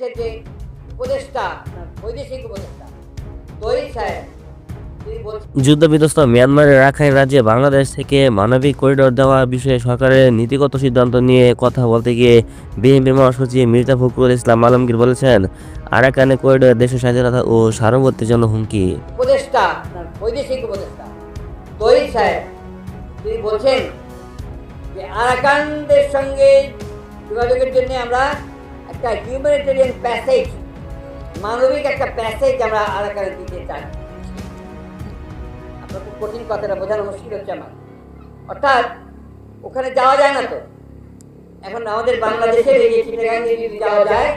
বাংলাদেশের যে উপদেষ্টা বৈদেশিক উপদেষ্টা তৈরি সাহেব যুদ্ধবিধ্বস্ত মিয়ানমারের রাখাইন রাজ্যে বাংলাদেশ থেকে মানবিক করিডোর দেওয়ার বিষয়ে সরকারের নীতিগত সিদ্ধান্ত নিয়ে কথা বলতে গিয়ে বিএনপির মহাসচিব মির্জা ফখরুল ইসলাম আলমগীর বলেছেন আরাকানে করিডোর দেশের স্বাধীনতা ও সার্বভৌমত্বের জন্য হুমকি। উপদেষ্টা বৈদেশিক উপদেষ্টা তৈরি সাহেব তিনি বলছেন যে আরাকানদের সঙ্গে যোগাযোগের জন্য আমরা একটা হিউম্যানিটেরিয়ান প্যাসেজ মানবিক একটা প্যাসেজ আমরা আরাকানে দিতে চাই। আপনার খুব কঠিন কথাটা বোঝানো মুশকিল হচ্ছে আমার। অর্থাৎ, ওখানে যাওয়া যায় না তো। এখন আমাদের যদি যাওয়া যায়,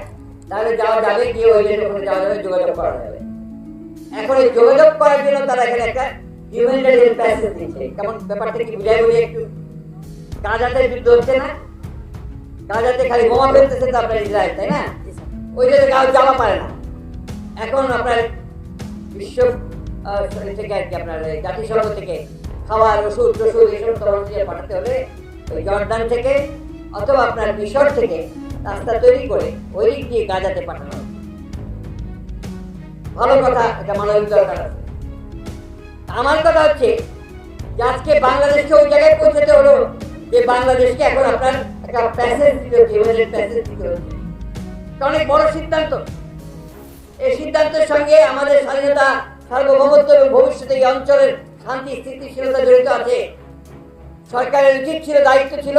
তাহলে যাওয়া যাবে, গিয়ে ওই জন্য ওখানে যাওয়া যাবে, যোগাযোগ করা যাবে। এখন এই যোগাযোগ করার জন্য তারা এখানে একটা হিউম্যানিটেরিয়ান প্যাসেজ দিচ্ছে। কেমন ব্যাপারটা কি বুঝাই বলি একটু? গাজাতে যুদ্ধ হচ্ছে না? খালি বোমা ফেলতেছে তো আপনার ইসরায়েল, তাই না? ওই কাউ পারে না। এখন আপনার বিশ্ব থেকে আর কি আপনার জাতিসংঘ থেকে খাবার ওষুধ এসব দিয়ে পাঠাতে ওই জর্দান থেকে অথবা আপনার মিশর থেকে রাস্তা তৈরি করে ওই দিক দিয়ে গাজাতে পাঠানো ভালো কথা, এটা মানবিক দরকার আছে। আমার কথা হচ্ছে আজকে বাংলাদেশকে ওই জায়গায় পৌঁছাতে হলো। যে বাংলাদেশকে এখন আপনার একটা প্যাসেজ দিতে হচ্ছে ইউনিটেড প্যাসেজ দিতে হচ্ছে অনেক বড় সিদ্ধান্ত। এই সিদ্ধান্তের সঙ্গে আমাদের স্বাধীনতা সার্বভৌমত্ব এবং ভবিষ্যতে এই অঞ্চলের শান্তি স্থিতিশীলতা জড়িত আছে। সরকারের উচিত ছিল দায়িত্ব ছিল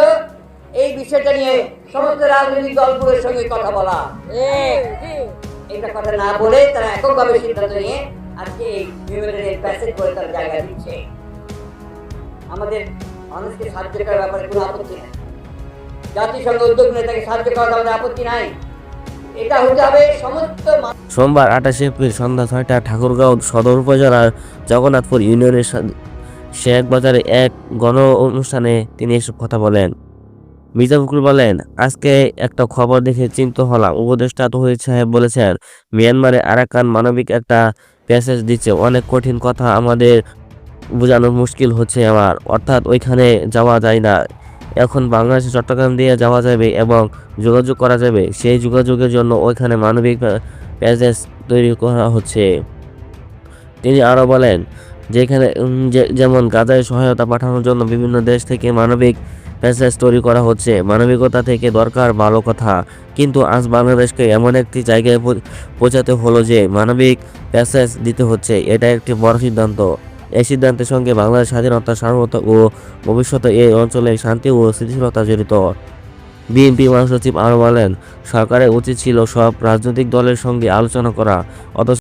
এই বিষয়টা নিয়ে সমস্ত রাজনৈতিক দলগুলোর সঙ্গে কথা বলা। এটা কথা না বলে তারা এককভাবে সিদ্ধান্ত নিয়ে আজকে এই প্যাসেজ করে তারা জায়গা দিচ্ছে। আমাদের মানুষকে সাহায্য করার ব্যাপারে কোনো আপত্তি নাই। জাতিসংঘ উদ্যোগ নিয়ে সাহায্য করার আমাদের আপত্তি নাই। সোমবার আঠাশে এপ্রিল সন্ধ্যা ছয়টা ঠাকুরগাঁও সদর উপজেলার জগন্নাথপুর ইউনিয়নের শেখ বাজারে এক গণ অনুষ্ঠানে তিনি এসব কথা বলেন। মির্জা ফখরুল বলেন, আজকে একটা খবর দেখে চিন্তা হলাম। উপদেষ্টা তহিদ সাহেব বলেছেন, মিয়ানমারে আরাকান মানবিক একটা প্যাসেজ দিচ্ছে। অনেক কঠিন কথা আমাদের বোঝানো মুশকিল হচ্ছে আমার। অর্থাৎ ওইখানে যাওয়া যায় না। এখন বাংলাদেশে চট্টগ্রাম দিয়ে যাওয়া যাবে এবং যোগাযোগ করা যাবে। সেই যোগাযোগের জন্য ওইখানে মানবিক প্যাসেজ তৈরি করা হচ্ছে। তিনি আরও বলেন, যেখানে যেমন গাজায় সহায়তা পাঠানোর জন্য বিভিন্ন দেশ থেকে মানবিক প্যাসেজ তৈরি করা হচ্ছে। মানবিকতা থেকে দরকার ভালো কথা। কিন্তু আজ বাংলাদেশকে এমন একটি জায়গায় পৌঁছাতে হলো যে মানবিক প্যাসেজ দিতে হচ্ছে। এটা একটি বড় সিদ্ধান্ত। এই সিদ্ধান্তের সঙ্গে বাংলাদেশ স্বাধীনতা, সার্বভৌমত্ব ও ভবিষ্যতে এই অঞ্চলে শান্তি ও স্থিতিশীলতা জড়িত। বিএনপি মহাসচিব আরও বলেন, সরকারের উচিত ছিল সব রাজনৈতিক দলের সঙ্গে আলোচনা করা, অথচ